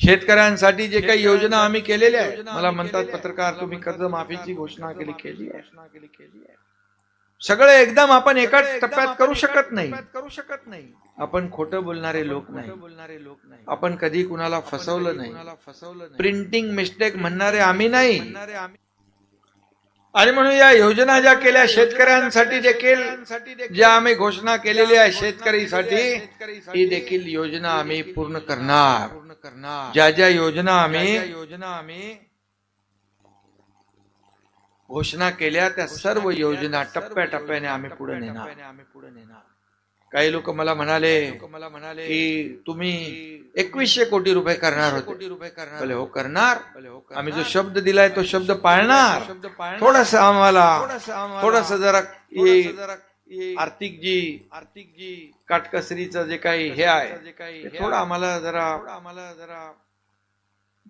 शेतकऱ्यांसाठी जे काही योजना आम्ही केलेल्या आहेत. मला म्हणतात पत्रकार तुम्ही कर्जमाफीची घोषणा केली केली आहे. सगळं एकदम आपण एका टप्प्यात करू शकत नाही. करू शकत नाही. आपण खोटं बोलणारे लोक नाही. बोलणारे लोक नाही. आपण कधी कुणाला फसवलं नाही. फसवलं प्रिंटिंग मिस्टेक म्हणणारे आम्ही नाही. आणि म्हणून या योजना ज्या केल्या शेतकऱ्यांसाठी देखील ज्या आम्ही घोषणा केलेली आहे शेतकरीसाठी ही देखील योजना आम्ही पूर्ण करणार. पूर्ण करणार ज्या ज्या योजना आम्ही योजना आम्ही घोषणा केल्या त्या सर्व योजना टप्प्याटप्प्याने आम्ही पुढे नेणार आम्ही पुढे नेणार. काही लोक मला म्हणाले मला म्हणाले की तुम्ही एकवीसशे कोटी रुपये करणार होते. कोटी रुपये करणार भले हो करणार. आम्ही जो शब्द दिलाय तो शब्द पाळणार. शब्द थोडस आम्हाला थोडस जरा हे आर्थिक जी आर्थिक जी काटकसरीचं जे काही हे आहे जे काही थोडं आम्हाला जरा आम्हाला जरा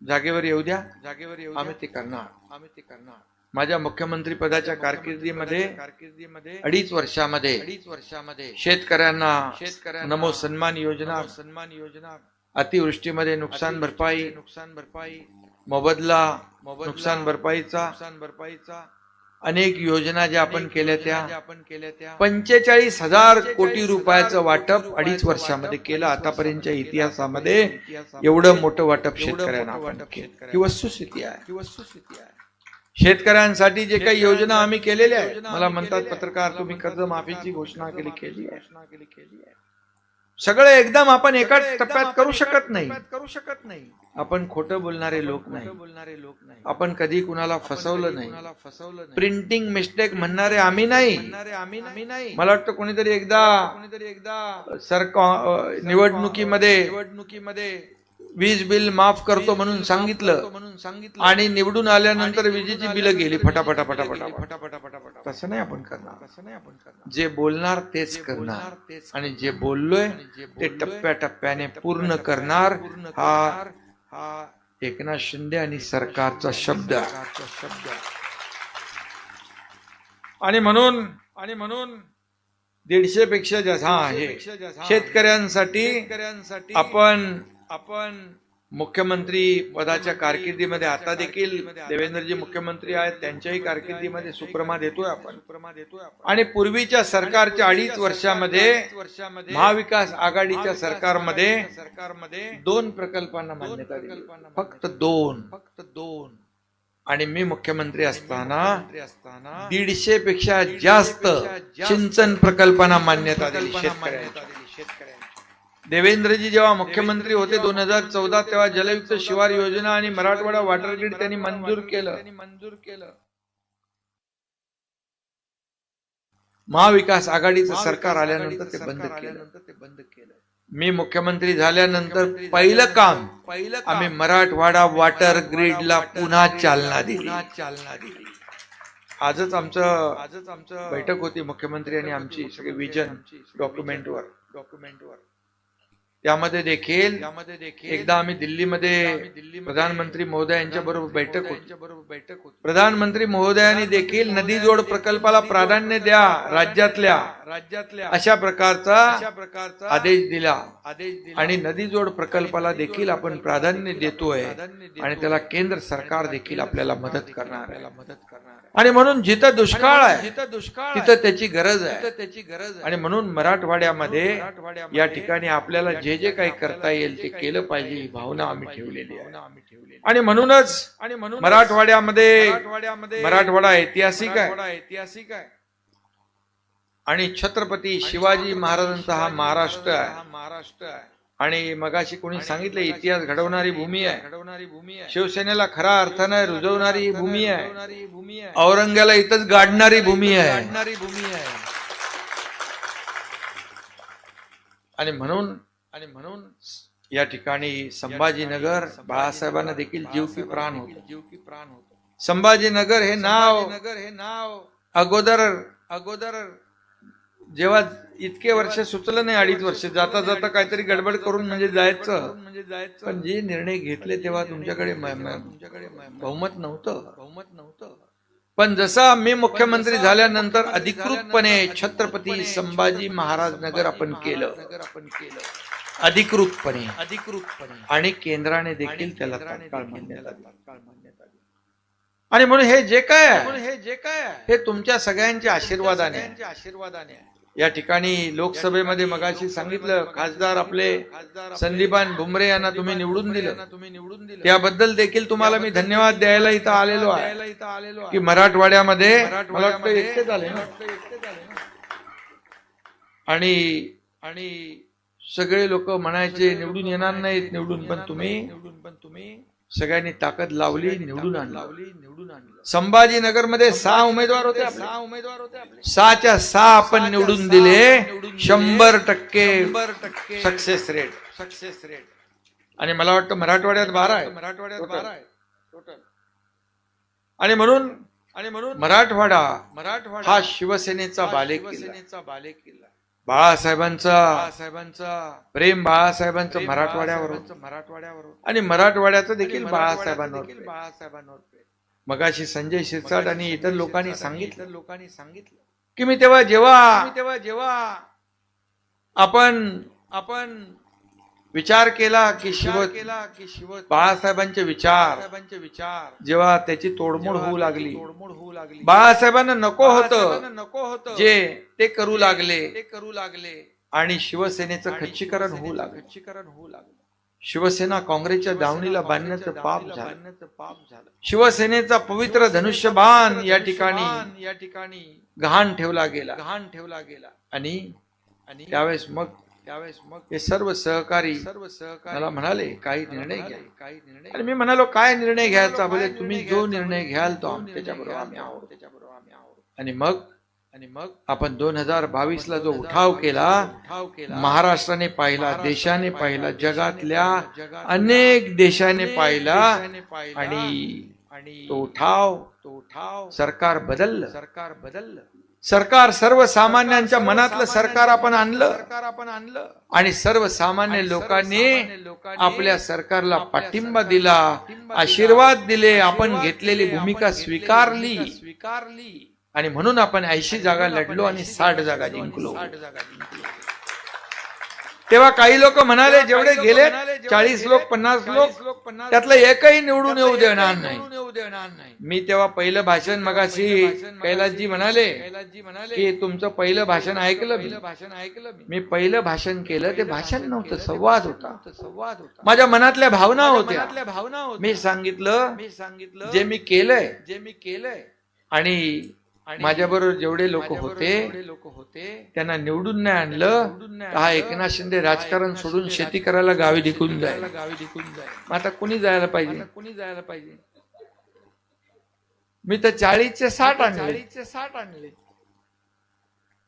जागेवर येऊ द्या. जागेवर येऊ आम्ही ते करणार. आम्ही ते करणार. माझ्या मुख्यमंत्री पदाच्या कारकिर्दीमध्ये कारकिर्दीमध्ये अडीच वर्षामध्ये अडीच वर्षामध्ये शेतकऱ्यांना शेतकऱ्यांना नमो सन्मान योजना सन्मान योजना अतिवृष्टीमध्ये नुकसान भरपाई नुकसान भरपाई मोबदला नुकसान भरपाईचा नुकसान भरपाईचा अनेक योजना ज्या आपण केल्या त्या आपण केल्या त्या पंचेचाळीस हजार कोटी रुपयाचं वाटप अडीच वर्षामध्ये केलं. आतापर्यंतच्या इतिहासामध्ये एवढं मोठं वाटप शेतकऱ्यांना ही वस्तुस्थिती आहे. ही वस्तुस्थिती आहे. शेतकऱ्यांसाठी जे काही योजना आम्ही केलेल्या आहेत. मला म्हणतात पत्रकार तुम्ही कर्जमाफीची घोषणा केली केली आहे. सगळं एकदम आपण एका टप्प्यात करू शकत नाही. करू शकत नाही. आपण खोटं बोलणारे लोक नाही. बोलणारे लोक नाही. आपण कधी कुणाला फसवलं नाही. फसवलं प्रिंटिंग मिस्टेक म्हणणारे आम्ही नाही. आम्ही नाही. मला वाटतं कोणीतरी एकदा कोणीतरी एकदा सरकार निवडणुकीमध्ये निवडणुकीमध्ये वीज बिल माफ करतो म्हणून सांगितलं म्हणून सांगितलं. आणि निवडून आल्यानंतर विजेची बिलं गेली. फटाफटा फटाफटा फटाफटा. फटाफटा तसं नाही आपण करणार. तसं नाही आपण करणार. जे बोलणार तेच करणार. तेच आणि जे बोललोय ते टप्प्या टप्प्याने पूर्ण करणार. हा हा एकनाथ शिंदे आणि सरकारचा शब्द. शब्द. आणि म्हणून आणि म्हणून दीडशे पेक्षा जास्त हा हे शेतकऱ्यांसाठी आपण आपण मुख्यमंत्री पदाच्या कारकिर्दीमध्ये आता देखील देवेंद्रजी मुख्यमंत्री आहेत त्यांच्याही कारकिर्दीमध्ये सुप्रमा देतोय आपण. सुप्रमा देतोय आणि पूर्वीच्या सरकारच्या अडीच वर्षामध्ये वर्षामध्ये महाविकास आघाडीच्या सरकारमध्ये सरकारमध्ये दोन प्रकल्पांना मान्यता दिली. फक्त दोन. फक्त दोन. आणि मी मुख्यमंत्री असताना असताना दीडशे पेक्षा जास्त सिंचन प्रकल्पांना मान्यता दिली शेतकऱ्यांच्या देवेंद्रजी जेव्हा मुख्यमंत्री होते दोन हजार चौदा तेव्हा जलयुक्त शिवार योजना आणि मराठवाडा वॉटर ग्रीड त्यांनी मंजूर केलं. मंजूर केलं. महाविकास आघाडीचं सरकार आल्यानंतर ते बंद केलं. ते बंद केलं. मी मुख्यमंत्री झाल्यानंतर पहिलं काम पहिलं आम्ही मराठवाडा वॉटर ग्रीडला पुन्हा चालना दिली. चालना दिली. आजच आमचं आजच आमचं बैठक होती मुख्यमंत्री आणि आमची सगळे विजन डॉक्युमेंटवर डॉक्युमेंटवर त्यामध्ये देखील त्यामध्ये देखील एकदा आम्ही दिल्लीमध्ये प्रधानमंत्री महोदय यांच्या बरोबर बैठक होती. बरोबर बैठक होती. प्रधानमंत्री महोदयांनी देखील नदी जोड प्रकल्पाला प्राधान्य द्या राज्यातल्या राज्यातल्या अशा प्रकारचा अशा प्रकारचा आदेश दिला. आदेश दिला. आणि नदी जोड प्रकल्पाला देखील आपण प्राधान्य देतोय. आणि त्याला केंद्र सरकार देखील आपल्याला मदत करणार मदत करणार आणि म्हणून जिथं दुष्काळ आहे जिथं दुष्काळ तिथं त्याची गरज आहे. त्याची गरज आणि म्हणून मराठवाड्यामध्ये या ठिकाणी आपल्याला जे जे काही करता येईल ते केलं पाहिजे ही भावना आम्ही ठेवलेली आहे. आणि म्हणूनच आणि म्हणून मराठवाड्यामध्ये मराठवाडा ऐतिहासिक आहे. ऐतिहासिक आहे. आणि छत्रपती शिवाजी महाराजांचा हा महाराष्ट्र आहे. महाराष्ट्र आहे. आणि मगाशी कोणी सांगितलं इतिहास घडवणारी भूमी आहे. घडवणारी भूमी आहे. शिवसेनेला खऱ्या अर्थाने रुजवणारी ही भूमी आहे. भूमी आहे. औरंग्याला इथंच गाडणारी भूमी आहे. गाडणारी भूमी आहे. आणि म्हणून आणि म्हणून या ठिकाणी संभाजीनगर बाळासाहेबांना देखील जीव की प्राण होत. जीव की प्राण होत. संभाजीनगर हे नाव नगर हे नाव अगोदर अगोदर जेव्हा इतके वर्ष सुचलं नाही अडीच वर्ष. जाता जाता काहीतरी गडबड करून म्हणजे जायचं. म्हणजे जायचं पण जे निर्णय घेतले तेव्हा तुमच्याकडे तुमच्याकडे बहुमत नव्हतं बहुमत नव्हतं. पण जसा मी मुख्यमंत्री झाल्यानंतर अधिकृतपणे छत्रपती संभाजी महाराज नगर आपण केलं. नगर आपण केलं अधिकृतपणे. अधिकृतपणे आणि केंद्राने देखील त्याला तात्काळ आणि म्हणून हे जे काय म्हणून हे जे काय हे तुमच्या सगळ्यांच्या आशीर्वादाने आशीर्वादाने या ठिकाणी लोकसभेमध्ये मगाशी सांगितलं खासदार आपले संदीपान भुमरे यांना तुम्ही निवडून दिलं. यांना तुम्ही निवडून दिलं. त्याबद्दल देखील तुम्हाला मी धन्यवाद द्यायला इथं आलेलो आहे. की मराठवाड्यामध्ये मला वाटतं एकटेच आले. आणि आणि सगळे लोक म्हणायचे निवडून येणार नाहीत निवडून पण तुम्ही. निवडून पण तुम्ही. सगळ्यांनी ताकद लावली निवडून आणलं. लावली निवडून आणलं. संभाजीनगरमध्ये सहा उमेदवार होते. सहा उमेदवार होते सहाच्या सहा आपण निवडून दिले. शंभर टक्के सक्सेस रेट सक्सेस रेट आणि मला वाटतं मराठवाड्यात बारा आहे. मराठवाड्यात. बारा आहे. टोटल आणि म्हणून आणि म्हणून मराठवाडा मराठवाडा हा शिवसेनेचा बालेकिल्ला. शिवसेनेचा बालेकिल्ला. बाळासाहेबांचा बाळासाहेबांचा प्रेम बाळासाहेबांचं मराठवाड्यावर मराठवाड्यावर. आणि मराठवाड्याचं देखील बाळासाहेबांवर. बाळासाहेबांवर. मगाशी संजय शिरसाट आणि इतर लोकांनी सांगितलं लोकांनी सांगितलं की मी तेव्हा जेव्हा तेव्हा जेव्हा आपण आपण विचार केला की शिव केला की शिव बाळासाहेबांचे विचार. विचार. जेव्हा त्याची तोडमोड होऊ लागली. तोडमोड होऊ लागली. बाळासाहेबांना नको होतं. नको होतं. जे ते करू लागले. ते करू लागले. आणि शिवसेनेचं खच्चीकरण होऊ लागलं. खच्चीकरण होऊ लागलं. शिवसेना काँग्रेसच्या दावणीला बांधण्याचं पाप झालं. पाप झालं. शिवसेनेचा पवित्र धनुष्यबाण या ठिकाणी या ठिकाणी गहाण ठेवला गेला. गहाण ठेवला गेला. आणि आणि त्यावेळेस मग त्यावेळेस मग हे सर्व सहकारी सर्व सहकारी मला म्हणाले काही निर्णय घ्या. काही निर्णय आणि मी म्हणालो काय निर्णय घ्यायचा? निर्णय तुम्ही जो? निर्णय घ्याल तो त्याच्याबरोबर आम्ही आहोत. त्याच्याबरोबर आम्ही आहोत. आणि मग आणि मग आपण दोन हजार बावीस ला जो 2022 उठाव केला उठाव केला महाराष्ट्राने पाहिला देशाने पाहिला, जगातल्या अनेक देशाने पाहिला आणि तो उठाव तो उठाव सरकार बदललं. सरकार बदललं. सरकार सर्वसामान्यांच्या मनातलं सरकार आपण आणलं. सरकार आपण आणलं. आणि सर्वसामान्य लोकांनी आपल्या सरकारला पाठिंबा दिला आशीर्वाद दिले आपण घेतलेली भूमिका स्वीकारली. स्वीकारली. आणि म्हणून आपण ऐंशी जागा लढलो आणि 80 साठ जागा जिंकलो. 60 जागा जिंकलो. तेव्हा काही लोक म्हणाले जेवढे गेले चाळीस लोक पन्नास 40 लोक लोक, 50 त्यातलं एकही निवडून येऊ देणार नाही. मी तेव्हा पहिलं भाषण मगाशी कैलासजी म्हणाले की तुमचं पहिलं भाषण ऐकलं भाषण ऐकलं मी. पहिलं भाषण केलं ते भाषण नव्हतं संवाद होता. संवाद होता. माझ्या मनातल्या भावना होत्या. भावना मी सांगितलं मी सांगितलं जे मी केलंय जे मी केलंय. आणि माझ्याबरोबर जेवढे लोक होते जेवढे लोक होते त्यांना निवडून नाही आणलं हा. एकनाथ शिंदे राजकारण सोडून शेती करायला गावी जाईल. करायला गावी जाईल. मग आता कुणी जायला पाहिजे? कुणी जायला पाहिजे? मी तर चाळीसचे साठ आणले. चाळीसचे साठ आणले.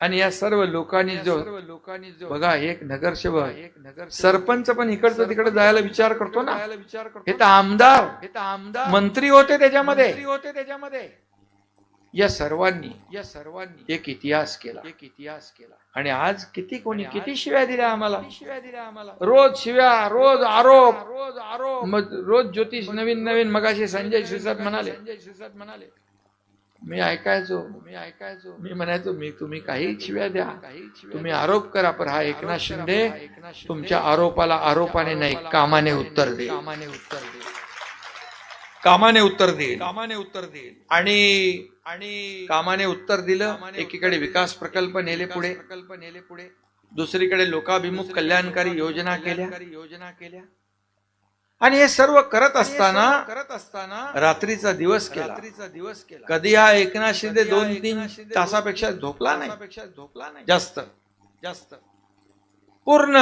आणि या सर्व लोकांनी जो सर्व लोकांनी जो बघा एक नगरसेवक एक नगर सरपंच पण इकडचं तिकडे जायला विचार करतो ना. विचार करतो हे तर आमदार हे तर आमदार मंत्री होते त्याच्यामध्ये. होते त्याच्यामध्ये. या सर्वांनी या सर्वांनी एक इतिहास केला. एक इतिहास केला. आणि आज किती कोणी किती शिव्या दिल्या आम्हाला? शिव्या दिल्या आम्हाला? रोज शिव्या रोज आरोप. रोज आरोप. मग रोज ज्योतिष नवीन नवीन मगाशी संजय शिरसाट म्हणाले. संजय शिरसाट म्हणाले. मी ऐकायचो. मी ऐकायचो. मी म्हणायचो मी तुम्ही काही शिव्या द्या. काही तुम्ही आरोप करा पण हा एकनाथ शिंदे तुमच्या आरोपाला आरोपाने नाही कामाने उत्तर दे कामाने उत्तर दे कामाने उत्तर देईल. कामाने उत्तर देईल. आणि आणि कामाने उत्तर दिलं एकीकडे विकास प्रकल्प नेले पुढे प्रकल्प नेले पुढे. दुसरीकडे लोकाभिमुख कल्याणकारी योजना केल्या. योजना केल्या. आणि हे सर्व करत असताना करत असताना रात्रीचा दिवस केला. रात्रीचा दिवस केला. कधी हा एकनाथ शिंदे दोन तीन तासापेक्षा झोपला नाही? तासापेक्षा झोपला नाही. जास्त. जास्त. पूर्ण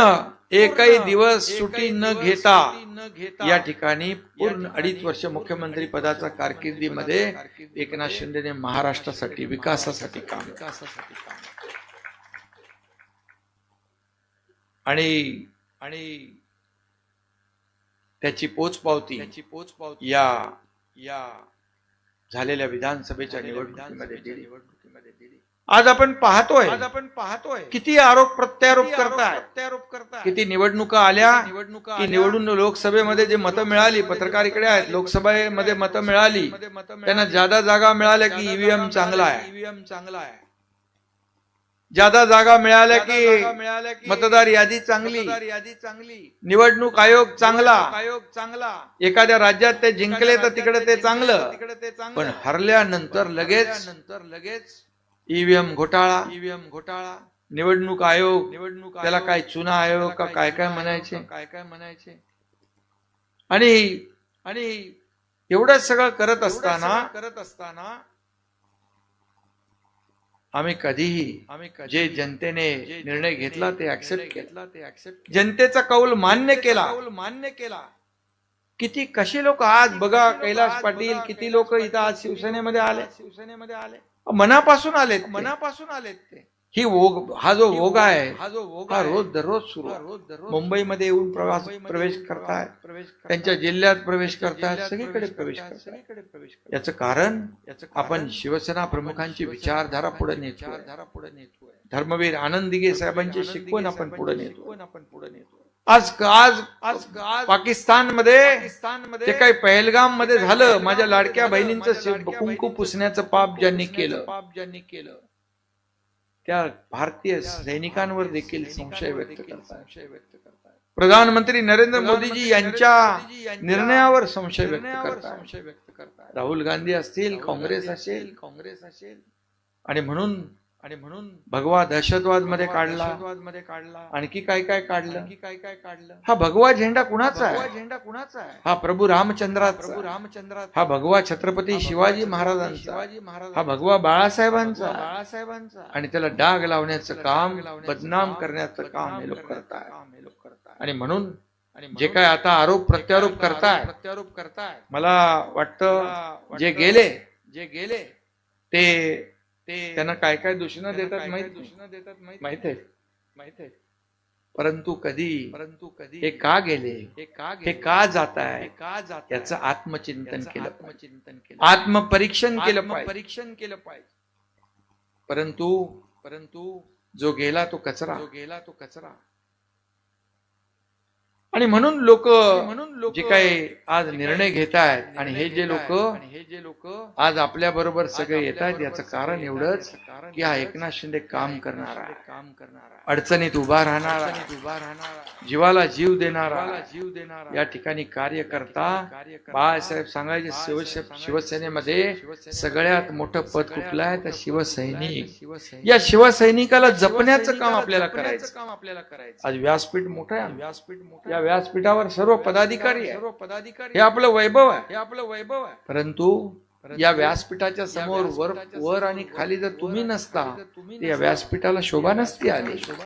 एकही दिवस सुटी न घेता सुट्टी न घेता या ठिकाणी पूर्ण अडीच वर्ष मुख्यमंत्री पदाचा कारकिर्दीमध्ये एकनाथ शिंदेने महाराष्ट्रासाठी विकासासाठी काम. विकासासाठी काम. आणि आणि त्याची पोचपावती त्याची पोचपावती या या झालेल्या विधानसभेच्या निवडणुकीमध्ये निवडणुकीमध्ये दिली आज आपण पाहतोय आज आपण पाहतोय. किती आरोप प्रत्यारोप करताय. प्रत्यारोप करताय. किती निवडणुका आल्या निवडणुका. निवडून लोकसभेमध्ये जे मतं मिळाली पत्रकार इकडे आहेत लोकसभेमध्ये मतं मिळाली त्यांना. जादा जागा मिळाल्या की जादा ईव्हीएम जागा चांगला मिळाल्या आहे. ईव्हीएम चांगला आहे. ज्यादा जागा मिळाल्या की मतदार यादी चांगली. यादी चांगली. निवडणूक आयोग चांगला. आयोग चांगला. एखाद्या राज्यात ते जिंकले तर तिकडे ते चांगलं. तिकडे ते चांगलं. पण हरल्यानंतर लगेच नंतर लगेच ईव्हीएम घोटाळा ईव्हीएम घोटाळा निवडणूक आयोग निवडणूक त्याला काय चुना आयोग का काय काय म्हणायचे? काय काय म्हणायचे? आणि आणि एवढं सगळं करत असताना करत असताना आम्ही कधीही आम्ही कधी- जे जनतेने जे निर्णय घेतला ते ऍक्सेप्ट घेतला ते ऍक्सेप्ट जनतेचा कौल मान्य केला. कौल मान्य केला. किती कशी लोक आज बघा कैलास पाटील किती लोक इथं आज शिवसेनेमध्ये आले? शिवसेनेमध्ये आले? मनापासून आले मनापासून आलेत ते. ही ओघ हा जो ओघ आहे हा जो ओघ हा रोज दररोज सुरू. रोज दररोज मुंबईमध्ये येऊन प्रवास प्रवेश करताय. प्रवेश करताय. त्यांच्या जिल्ह्यात प्रवेश करतायत जिल्ह्यात सगळीकडे प्रवेश सगळीकडे प्रवेश. याचं कारण याचं आपण शिवसेना प्रमुखांची विचारधारा पुढे विचारधारा पुढे नेतोय. धर्मवीर आनंद दिघे साहेबांची शिकवण आपण पुढे नेतो आपण पुढे नेतोय. आज आज आज पाकिस्तानमध्ये पाकिस्तानमध्ये ते काही पहलगाममध्ये झालं माझ्या लाडक्या बहिणींचं कुंकू पुसण्याचं पाप ज्यांनी केलं पाप ज्यांनी केलं. त्या भारतीय त्या सैनिकांवर देखील संशय व्यक्त संशय व्यक्त करतात प्रधानमंत्री नरेंद्र मोदीजी यांच्या निर्णयावर संशय व्यक्त करतात संशय व्यक्त करतात राहुल गांधी असतील काँग्रेस असेल. काँग्रेस असेल. आणि म्हणून आणि म्हणून भगवा दहशतवादमध्ये काढला. मध्ये काढला. आणखी काय काय काढलं? काय काय काढलं? हा भगवा झेंडा कुणाचा आहे? झेंडा कुणाचा आहे? हा प्रभू रामचंद्राचा प्रभू रामचंद्र हा भगवा छत्रपती शिवाजी महाराजांचा शिवाजी महाराज हा भगवा बाळासाहेबांचा बाळासाहेबांचा आणि त्याला डाग लावण्याचं काम बदनाम करण्याचं काम हे लोक हे करताय आणि म्हणून आणि जे काय आता आरोप प्रत्यारोप करताय प्रत्यारोप करताय मला वाटतं जे गेले जे गेले ते ते त्यांना काय काय दूषणं देतात माहीत. दूषणं देतात माहीत माहीत आहे. माहीत आहे. परंतु कधी परंतु कधी हे का गेले? हे का हे? का जात हे आहे का जात याचं आत्मचिंतन केलं आत्मचिंतन केलं आत्मपरीक्षण केलं परीक्षण केलं पाहिजे. परंतु परंतु जो गेला तो कचरा. जो गेला तो कचरा. आणि म्हणून लोक म्हणून लोक जे काही आज निर्णय घेत आहेत आणि हे जे लोक आणि हे जे लोक आज आपल्या बरोबर सगळे येत आहेत याचं कारण एवढंच की हा एकनाथ शिंदे काम करणारा. आहे. काम करणारा. अडचणीत उभा राहणारा. उभा राहणारा. जीवाला जीव देणारा. जीव देणारा. या ठिकाणी कार्य करता बाळासाहेब सांगायचे शिवसेनेमध्ये सगळ्यात मोठं पद कुठलं आहे? तर शिवसैनिक. या शिवसैनिकाला जपण्याचं काम आपल्याला करायचं. काम आपल्याला करायचं. आज व्यासपीठ मोठं आहे. व्यासपीठ मोठं. व्यासपीठावर सर्व पदाधिकारी सर्व पदाधिकारी हे आपलं वैभव आहे. हे आपलं वैभव आहे. परंतु या व्यासपीठाच्या समोर वर वर आणि खाली जर तुम्ही नसता या व्यासपीठाला शोभा नसती आली.